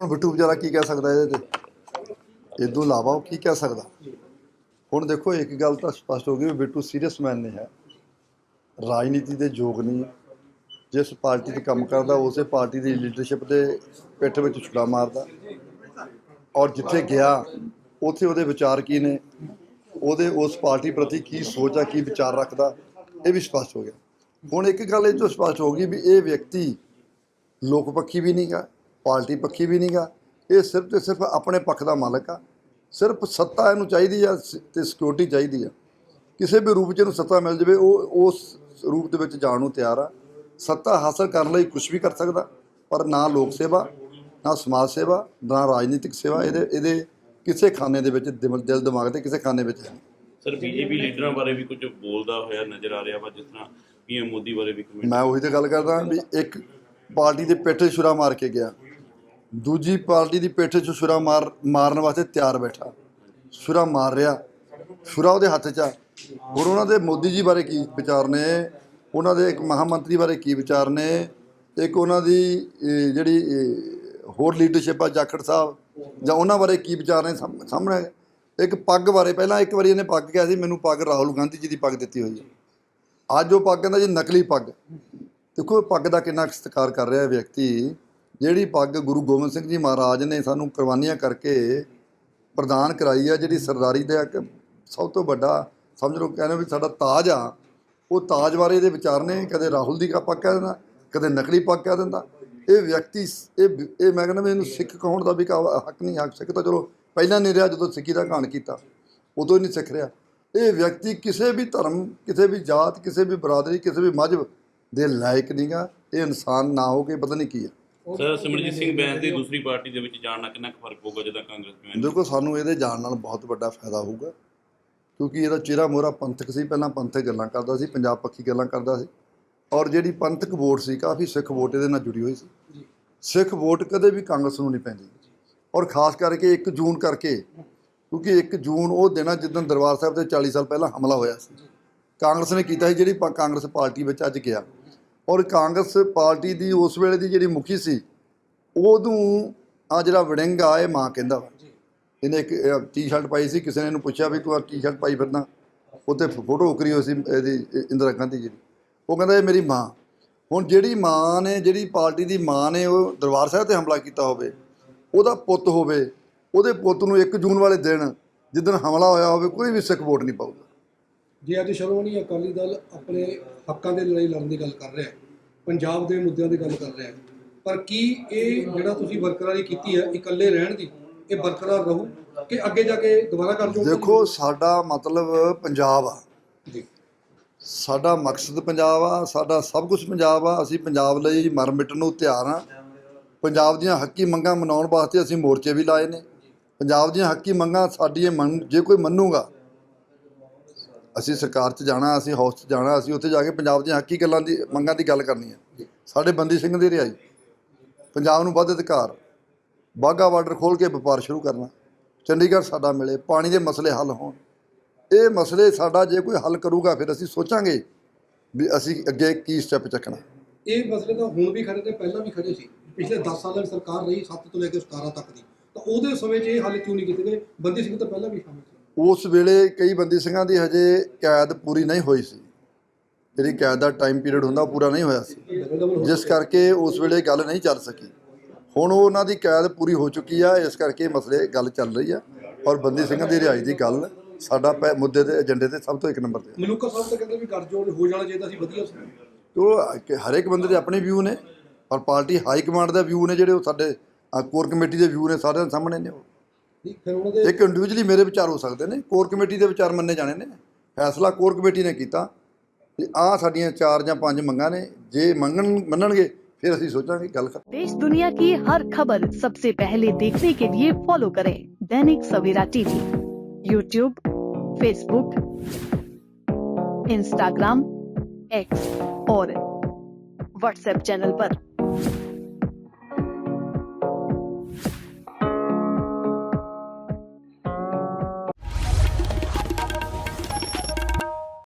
ਹੁਣ ਬਿੱਟੂ ਵਿਚਾਰਾ ਕੀ ਕਹਿ ਸਕਦਾ ਇਹਦੇ ਤੇ? ਇਦੋਂ ਇਲਾਵਾ ਉਹ ਕੀ ਕਹਿ ਸਕਦਾ? ਹੁਣ ਦੇਖੋ, ਇੱਕ ਗੱਲ ਤਾਂ ਸਪਸ਼ਟ ਹੋ ਗਈ ਵੀ ਬਿੱਟੂ ਸੀਰੀਅਸ ਮੈਨ ਨਹੀਂ ਹੈ। ਰਾਜਨੀਤੀ ਦੇ ਯੋਗ ਨਹੀਂ ਜਿਸ ਪਾਰਟੀ 'ਚ ਕੰਮ ਕਰਦਾ, ਉਸੇ ਪਾਰਟੀ ਦੀ ਲੀਡਰਸ਼ਿਪ ਦੇ ਪਿੱਠ ਵਿੱਚ ਛੁਰਾ ਮਾਰਦਾ। ਔਰ ਜਿੱਥੇ ਗਿਆ, ਉੱਥੇ ਉਹਦੇ ਵਿਚਾਰ ਕੀ ਨੇ? ਉਹਦੇ, ਉਸ ਪਾਰਟੀ ਪ੍ਰਤੀ ਕੀ ਸੋਚ ਆ, ਕੀ ਵਿਚਾਰ ਰੱਖਦਾ? ਇਹ ਵੀ ਸਪਸ਼ਟ ਹੋ ਗਿਆ। ਹੁਣ ਇੱਕ ਗੱਲ ਇਹ ਤੋਂ ਸਪਸ਼ਟ ਹੋ ਗਈ ਵੀ ਇਹ ਵਿਅਕਤੀ ਲੋਕ ਪੱਖੀ ਵੀ ਨਹੀਂਗਾ ਪਾਰਟੀ ਪੱਖੀ ਵੀ ਨਹੀਂਗਾ ਇਹ ਸਿਰਫ ਤੇ ਸਿਰਫ ਆਪਣੇ ਪੱਖ ਦਾ ਮਾਲਕ ਆ। ਸਿਰਫ ਸੱਤਾ ਇਹਨੂੰ ਚਾਹੀਦੀ ਆ ਤੇ ਸਿਕਿਉਰਿਟੀ ਚਾਹੀਦੀ ਆ। ਕਿਸੇ ਵੀ ਰੂਪ 'ਚ ਇਹਨੂੰ ਸੱਤਾ ਮਿਲ ਜਾਵੇ ਉਹ ਉਸ ਰੂਪ ਦੇ ਵਿੱਚ ਜਾਣ ਨੂੰ ਤਿਆਰ ਆ। ਸੱਤਾ ਹਾਸਲ ਕਰਨ ਲਈ ਕੁਝ ਵੀ ਕਰ ਸਕਦਾ ਪਰ ਨਾ ਲੋਕ ਸੇਵਾ ਨਾ ਸਮਾਜ ਸੇਵਾ ਨਾ ਰਾਜਨੀਤਿਕ ਸੇਵਾ। ਇਹਦੇ ਇਹਦੇ ਕਿਸੇ ਖਾਨੇ ਦੇ ਵਿੱਚ ਦਿਲ ਦਿਲ ਦਿਮਾਗ ਦੇ ਕਿਸੇ ਖਾਨੇ ਵਿੱਚ ਹੈ। ਸਰ ਬੀਜੇਪੀ ਲੀਡਰਾਂ ਬਾਰੇ ਵੀ ਕੁਝ ਬੋਲਦਾ ਹੋਇਆ ਨਜ਼ਰ ਆ ਰਿਹਾ ਵਾ ਜਿਸ ਤਰ੍ਹਾਂ ਪੀਐਮ ਮੋਦੀ ਬਾਰੇ ਵੀ ਕਮੈਂਟ ਮੈਂ ਉਹੀ ਤੇ ਗੱਲ ਕਰਦਾ ਵੀ ਇੱਕ ਪਾਰਟੀ ਦੇ ਪਿੱਠ ਛੁਰਾ ਮਾਰ ਕੇ ਗਿਆ। ਦੂਜੀ ਪਾਰਟੀ ਦੀ ਪਿੱਠ 'ਚ ਛੁਰਾ ਮਾਰ, ਮਾਰਨ ਵਾਸਤੇ ਤਿਆਰ ਬੈਠਾ। ਛੁਰਾ ਮਾਰ ਰਿਹਾ। ਛੁਰਾ ਉਹਦੇ ਹੱਥ 'ਚ ਆ। ਹੋਰ ਉਹਨਾਂ ਦੇ ਮੋਦੀ ਜੀ ਬਾਰੇ ਕੀ ਵਿਚਾਰ ਨੇ? ਉਹਨਾਂ ਦੇ ਇੱਕ ਮਹਾਮੰਤਰੀ ਬਾਰੇ ਕੀ ਵਿਚਾਰ ਨੇ? ਇੱਕ ਉਹਨਾਂ ਦੀ ਜਿਹੜੀ ਹੋਰ ਲੀਡਰਸ਼ਿਪ ਆ, ਜਾਖੜ ਸਾਹਿਬ, ਜਾਂ ਉਹਨਾਂ ਬਾਰੇ ਕੀ ਵਿਚਾਰ ਨੇ? ਸਾਹਮ- ਸਾਹਮਣੇ ਇੱਕ ਪੱਗ ਬਾਰੇ, ਪਹਿਲਾਂ ਇੱਕ ਵਾਰੀ ਇਹਨੇ ਪੱਗ ਕਿਹਾ ਸੀ, ਮੈਨੂੰ ਪੱਗ ਰਾਹੁਲ ਗਾਂਧੀ ਜੀ ਦੀ ਪੱਗ ਦਿੱਤੀ ਹੋਈ ਹੈ। ਅੱਜ ਉਹ ਪੱਗ ਕਹਿੰਦਾ ਜੀ ਨਕਲੀ ਪੱਗ। ਦੇਖੋ ਇਹ ਪੱਗ ਦਾ ਕਿੰਨਾ ਕੁ ਸਤਿਕਾਰ ਕਰ ਰਿਹਾ ਵਿਅਕਤੀ। ਜਿਹੜੀ ਪੱਗ ਗੁਰੂ ਗੋਬਿੰਦ ਸਿੰਘ ਜੀ ਮਹਾਰਾਜ ਨੇ ਸਾਨੂੰ ਕੁਰਬਾਨੀਆਂ ਕਰਕੇ ਪ੍ਰਦਾਨ ਕਰਾਈ ਆ, ਜਿਹੜੀ ਸਰਦਾਰੀ ਦਾ ਇੱਕ ਸਭ ਤੋਂ ਵੱਡਾ, ਸਮਝ ਲਓ ਕਹਿੰਦੇ ਵੀ ਸਾਡਾ ਤਾਜ ਆ, ਉਹ ਤਾਜ ਬਾਰੇ ਇਹਦੇ ਵਿਚਾਰ ਨੇ, ਕਦੇ ਰਾਹੁਲ ਦੀ ਪੱਗ ਕਹਿ ਦਿੰਦਾ, ਕਦੇ ਨਕਲੀ ਪੱਗ ਕਹਿ ਦਿੰਦਾ। ਇਹ ਵਿਅਕਤੀ ਇਹ ਇਹ ਮੈਂ ਕਹਿੰਦਾ ਵੀ ਇਹਨੂੰ ਸਿੱਖ ਕਹਾਉਣ ਦਾ ਵੀ ਕਾ- ਹੱਕ ਨਹੀਂ, ਹੱਕ ਸਿੱਖ ਤਾਂ ਚਲੋ, ਪਹਿਲਾਂ ਨਹੀਂ ਰਿਹਾ ਜਦੋਂ ਸਿੱਖੀ ਦਾ ਘਾਣ ਕੀਤਾ, ਉਦੋਂ ਹੀ ਨਹੀਂ ਸਿੱਖ ਰਿਹਾ। ਇਹ ਵਿਅਕਤੀ ਕਿਸੇ ਵੀ ਧਰਮ, ਕਿਸੇ ਵੀ ਜਾਤ, ਕਿਸੇ ਵੀ ਬਰਾਦਰੀ, ਕਿਸੇ ਵੀ ਮਜ਼ਹਬ ਦੇ ਲਾਇਕ ਨਹੀਂਗਾ ਇਹ ਇਨਸਾਨ ਨਾ ਹੋ ਕੇ ਪਤਾ ਨਹੀਂ ਕੀ ਹੈ ਸਰ ਸਿਮਰਜੀਤ ਸਿੰਘ ਬੈਂਸ ਦੀ ਦੂਸਰੀ ਪਾਰਟੀ ਦੇ ਵਿੱਚ ਜਾਣ ਨਾਲ ਕਿੰਨਾ ਕੁ ਫ਼ਰਕ ਪਊਗਾ ਜਦੋਂ ਕਾਂਗਰਸ ਜੁਆਇਨ ਦੇਖੋ ਸਾਨੂੰ ਇਹਦੇ ਜਾਣ ਨਾਲ ਬਹੁਤ ਵੱਡਾ ਫਾਇਦਾ ਹੋਊਗਾ ਕਿਉਂਕਿ ਇਹਦਾ ਚਿਹਰਾ ਮੋਹਰਾ ਪੰਥਕ ਸੀ ਪਹਿਲਾਂ ਪੰਥਕ ਗੱਲਾਂ ਕਰਦਾ ਸੀ ਪੰਜਾਬ ਪੱਖੀ ਗੱਲਾਂ ਕਰਦਾ ਸੀ ਔਰ ਜਿਹੜੀ ਪੰਥਕ ਵੋਟ ਸੀ ਕਾਫੀ ਸਿੱਖ ਵੋਟ ਇਹਦੇ ਨਾਲ ਜੁੜੀ ਹੋਈ ਸੀ। ਸਿੱਖ ਵੋਟ ਕਦੇ ਵੀ ਕਾਂਗਰਸ ਨੂੰ ਨਹੀਂ ਪੈਂਦੀ। ਔਰ ਖਾਸ ਕਰਕੇ 1 ਜੂਨ ਕਰਕੇ ਕਿਉਂਕਿ 1 ਜੂਨ ਉਹ ਦਿਨ ਆ ਜਿੱਦਣ ਦਰਬਾਰ ਸਾਹਿਬ ਤੇ 40 ਸਾਲ ਪਹਿਲਾਂ ਹਮਲਾ ਹੋਇਆ ਸੀ। ਕਾਂਗਰਸ ਨੇ ਕੀਤਾ ਸੀ ਜਿਹੜੀ ਕਾਂਗਰਸ ਪਾਰਟੀ ਵਿੱਚ ਅੱਜ ਗਿਆ। ਔਰ ਕਾਂਗਰਸ ਪਾਰਟੀ ਦੀ ਉਸ ਵੇਲੇ ਦੀ ਜਿਹੜੀ ਮੁਖੀ ਸੀ ਉਦੋਂ ਆ ਜਿਹੜਾ ਵੜਿੰਗ ਆ ਇਹ ਮਾਂ ਕਹਿੰਦਾ ਇਹਨੇ ਇੱਕ ਟੀ-ਸ਼ਰਟ ਪਾਈ ਸੀ ਕਿਸੇ ਨੇ ਇਹਨੂੰ ਪੁੱਛਿਆ ਵੀ ਤੂੰ ਆ ਟੀ-ਸ਼ਰਟ ਪਾਈ ਫਿਰਦਾ ਉੱਤੇ ਫੋਟੋ ਉਕਰੀ ਹੋਈ ਸੀ ਇਹਦੀ ਇੰਦਰਾ ਗਾਂਧੀ ਜੀ ਉਹ ਕਹਿੰਦਾ ਇਹ ਮੇਰੀ ਮਾਂ। ਹੁਣ ਜਿਹੜੀ ਮਾਂ ਨੇ ਜਿਹੜੀ ਪਾਰਟੀ ਦੀ ਮਾਂ ਨੇ ਉਹ ਦਰਬਾਰ ਸਾਹਿਬ ਤੇ ਹਮਲਾ ਕੀਤਾ ਹੋਵੇ ਉਹਦਾ ਪੁੱਤ ਹੋਵੇ ਉਹਦੇ ਪੁੱਤ ਨੂੰ 1 ਜੂਨ ਵਾਲੇ ਦਿਨ ਜਿੱਦਣ ਹਮਲਾ ਹੋਇਆ ਹੋਵੇ ਕੋਈ ਵੀ ਸਿੱਖ ਵੋਟ ਨਹੀਂ ਪਾਊਗਾ। ਜੇ ਅੱਜ ਸ਼੍ਰੋਮਣੀ ਅਕਾਲੀ ਦਲ ਆਪਣੇ ਹੱਕਾਂ ਦੇ ਲੜਾਈ ਲੜਨ ਦੀ ਗੱਲ ਕਰ ਰਿਹਾ ਹੈ ਪੰਜਾਬ ਦੇ ਮੁੱਦਿਆਂ ਦੀ ਗੱਲ ਕਰ ਰਿਹਾ ਹੈ ਪਰ ਕੀ ਇਹ ਜਿਹੜਾ ਤੁਸੀਂ ਬਰਕਰਾਰੀ ਕੀਤੀ ਹੈ ਇਕੱਲੇ ਰਹਿਣ ਦੀ ਇਹ ਬਰਕਰਾਰ ਰਹੂ ਕਿ ਅੱਗੇ ਜਾ ਕੇ ਦੁਬਾਰਾ ਕਰ ਜਾਓਗੇ ਦੇਖੋ ਸਾਡਾ ਮਤਲਬ ਪੰਜਾਬ ਆ। ਜੀ। ਸਾਡਾ ਮਕਸਦ ਪੰਜਾਬ ਆ ਸਾਡਾ ਸਭ ਕੁਝ ਪੰਜਾਬ ਆ ਅਸੀਂ ਪੰਜਾਬ ਲਈ ਮਰ ਮਿਟਣ ਨੂੰ ਤਿਆਰ ਆ। ਪੰਜਾਬ ਦੀਆਂ ਹੱਕੀ ਮੰਗਾਂ ਮਨਾਉਣ ਵਾਸਤੇ ਅਸੀਂ ਮੋਰਚੇ ਵੀ ਲਾਏ ਨੇ। ਪੰਜਾਬ ਦੀਆਂ ਹੱਕੀ ਮੰਗਾਂ ਸਾਡੀਆਂ ਮੰਨ ਜੇ ਕੋਈ ਮੰਨੂਗਾ ਅਸੀਂ ਸਰਕਾਰ 'ਚ ਜਾਣਾ, ਅਸੀਂ ਹਾਊਸ 'ਚ ਜਾਣਾ, ਅਸੀਂ ਉੱਥੇ ਜਾ ਕੇ ਪੰਜਾਬ ਦੀਆਂ ਹੱਕੀ ਗੱਲਾਂ ਦੀ, ਮੰਗਾਂ ਦੀ ਗੱਲ ਕਰਨੀ ਹੈ। ਸਾਡੇ ਬੰਦੀ ਸਿੰਘ ਦੀ ਰਿਹਾਈ, ਪੰਜਾਬ ਨੂੰ ਵੱਧ ਅਧਿਕਾਰ ਬਾਗਾ ਬਾਰਡਰ ਖੋਲ ਕੇ ਵਪਾਰ ਸ਼ੁਰੂ ਕਰਨਾ, ਚੰਡੀਗੜ੍ਹ ਸਾਡਾ ਮਿਲੇ, ਪਾਣੀ ਦੇ ਮਸਲੇ ਹੱਲ ਹੋਣ। ਇਹ ਮਸਲੇ ਸਾਡਾ ਜੇ ਕੋਈ ਹੱਲ ਕਰੂਗਾ, ਫਿਰ ਅਸੀਂ ਸੋਚਾਂਗੇ ਵੀ ਅਸੀਂ ਅੱਗੇ ਕੀ ਸਟੈਪ ਚੱਕਣਾ। ਇਹ ਮਸਲੇ ਤਾਂ ਹੁਣ ਵੀ ਖੜੇ ਤੇ ਪਹਿਲਾਂ ਵੀ ਖੜੇ ਸੀ। ਪਿਛਲੇ 10 ਸਾਲਾਂ ਦੀ ਸਰਕਾਰ ਰਹੀ 7 ਤੋਂ ਲੈ ਕੇ 17 ਤੱਕ ਦੀ। ਤਾਂ ਉਹਦੇ ਸਮੇਂ 'ਚ ਇਹ ਹੱਲ ਕਿਉਂ ਨਹੀਂ ਕੀਤੇ ਗਏ? ਬੰਦੀ ਸਿੰਘ ਤਾਂ ਪਹਿਲਾਂ ਵੀ ਸ਼ਾਮਿਲ ਸੀ। ਉਸ ਵੇਲੇ ਕਈ ਬੰਦੀ ਸਿੰਘਾਂ ਦੀ ਹਜੇ ਕੈਦ ਪੂਰੀ ਨਹੀਂ ਹੋਈ ਸੀ। ਜਿਹੜੀ ਕੈਦ ਦਾ ਟਾਈਮ ਪੀਰੀਅਡ ਹੁੰਦਾ ਉਹ ਪੂਰਾ ਨਹੀਂ ਹੋਇਆ ਸੀ। ਜਿਸ ਕਰਕੇ ਉਸ ਵੇਲੇ ਗੱਲ ਨਹੀਂ ਚੱਲ ਸਕੀ। ਹੁਣ ਉਹ ਉਹਨਾਂ ਦੀ ਕੈਦ ਪੂਰੀ ਹੋ ਚੁੱਕੀ ਆ ਇਸ ਕਰਕੇ ਮਸਲੇ ਗੱਲ ਚੱਲ ਰਹੀ ਆ। ਔਰ ਬੰਦੀ ਸਿੰਘਾਂ ਦੀ ਰਿਹਾਈ ਦੀ ਗੱਲ ਸਾਡਾ ਮੁੱਦੇ ਤੇ ਏਜੰਡੇ ਤੇ ਸਭ ਤੋਂ ਇੱਕ ਨੰਬਰ ਤੇ। ਮਲੂਕਾ ਸਾਹਿਬ ਤਾਂ ਕਹਿੰਦੇ ਵੀ ਗੱਠਜੋੜ ਹੋ ਜਾਣਾ ਚਾਹੀਦਾ ਸੀ ਵਧੀਆ ਸੀ। ਉਹ ਕਿ ਹਰ ਇੱਕ ਬੰਦੇ ਦੇ ਆਪਣੇ ਵਿਊ ਨੇ ਪਰ ਪਾਰਟੀ ਹਾਈ ਕਮਾਂਡ ਦਾ ਵਿਊ ਨੇ ਜਿਹੜੇ ਉਹ ਸਾਡੇ ਕੋਰ ਕਮੇਟੀ ਦੇ ਵਿਊ ਨੇ ਸਾਰਿਆਂ ਦੇ ਸਾਹਮਣੇ ਨੇ ਉਹ। ਨਹੀਂ, ਫਿਰ ਉਹਨਾਂ ਦੇ ਇੱਕ ਇੰਡੀਵਿਜੂਅਲੀ ਮੇਰੇ ਵਿਚਾਰ ਹੋ ਸਕਦੇ ਨੇ ਕੋਰ ਕਮੇਟੀ ਦੇ ਵਿਚਾਰ ਮੰਨੇ ਜਾਣੇ ਨੇ ਫੈਸਲਾ ਕੋਰ ਕਮੇਟੀ ਨੇ ਕੀਤਾ ਕਿ ਆਹ ਸਾਡੀਆਂ ਚਾਰ ਜਾਂ ਪੰਜ ਮੰਗਾਂ ਨੇ ਜੇ ਮੰਗਣ ਮੰਨਣਗੇ ਫਿਰ ਅਸੀਂ ਸੋਚਾਂਗੇ ਗੱਲ ਖਤਮ देश दुनिया की हर खबर सबसे पहले देखने के लिए फॉलो करें Dainik Savera TV YouTube Facebook Instagram X और व्हाट्सएप चैनल पर।